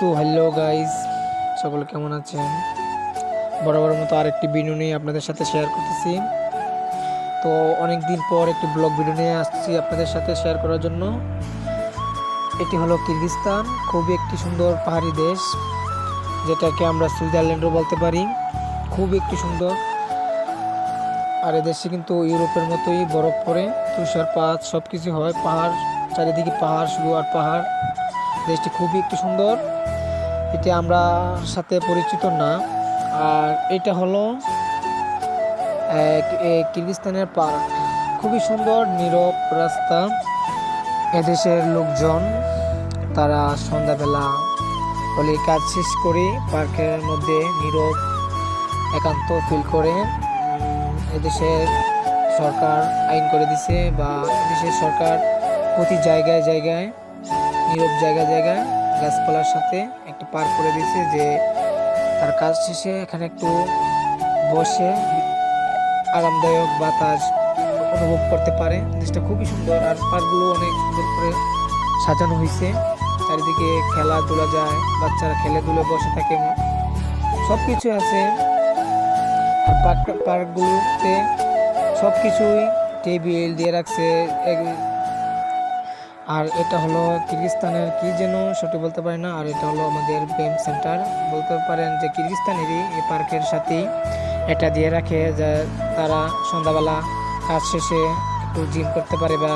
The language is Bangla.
সো হ্যালো গাইস, সকলে কেমন আছেন? বরাবর মতো আরেকটি ভিডিও নিয়ে আপনাদের সাথে শেয়ার করতেছি। তো অনেক দিন পর একটি ব্লগ ভিডিও নিয়ে আসছি আপনাদের সাথে শেয়ার করার জন্য। এটি হলো কিরগিস্তান, খুবই একটি সুন্দর পাহাড়ি দেশ, যেটাকে আমরা সুইজারল্যান্ডও বলতে পারি। খুব একটি সুন্দর। আর এদেশে কিন্তু ইউরোপের মতোই বরফ পড়ে, তুষারপাত সব কিছু হয়। পাহাড়, চারিদিকে পাহাড়, শুধু আর পাহাড়। দেশটি খুবই একটি সুন্দর। এটি আমরা সাথে পরিচিত না। আর এটা হলো কিরগিস্তানের পার্ক খুবই সুন্দর, নীরব রাস্তা। এদেশের লোকজন, তারা সন্ধ্যাবেলা হলে কাজ শেষ করে পার্কের মধ্যে নীরব, একান্ত ফিল করে। এদেশের সরকার আইন করে দিছে বা এদেশের সরকার প্রতি জায়গায় জায়গায় নীরব জায়গা জায়গা গাছপালার সাথে একটা পার্ক করে দিয়েছে যে তার কাজ শেষে এখানে একটু বসে আরামদায়ক বাতাস অনুভব করতে পারে। জিনিসটা খুবই সুন্দর আর পার্কগুলো অনেক সুন্দর করে সাজানো হয়েছে। চারিদিকে খেলাধুলা যায়, বাচ্চারা খেলে দুলে বসে থাকে। সব কিছু আছে পার্ক পার্কগুলোতে সব কিছুই টেবিল দিয়ে রাখছে। আর এটা হলো কিরগিস্তানের কি যেন সঠিক বলতে পারি না। আর এটা হলো আমাদের ব্যায়াম সেন্টার। বলতে পারেন যে কিরগিস্তানেরই এই পার্কের সাথেই এটা দিয়ে রাখে, যে তারা সন্ধ্যাবেলা কাজ শেষে একটু জিম করতে পারে বা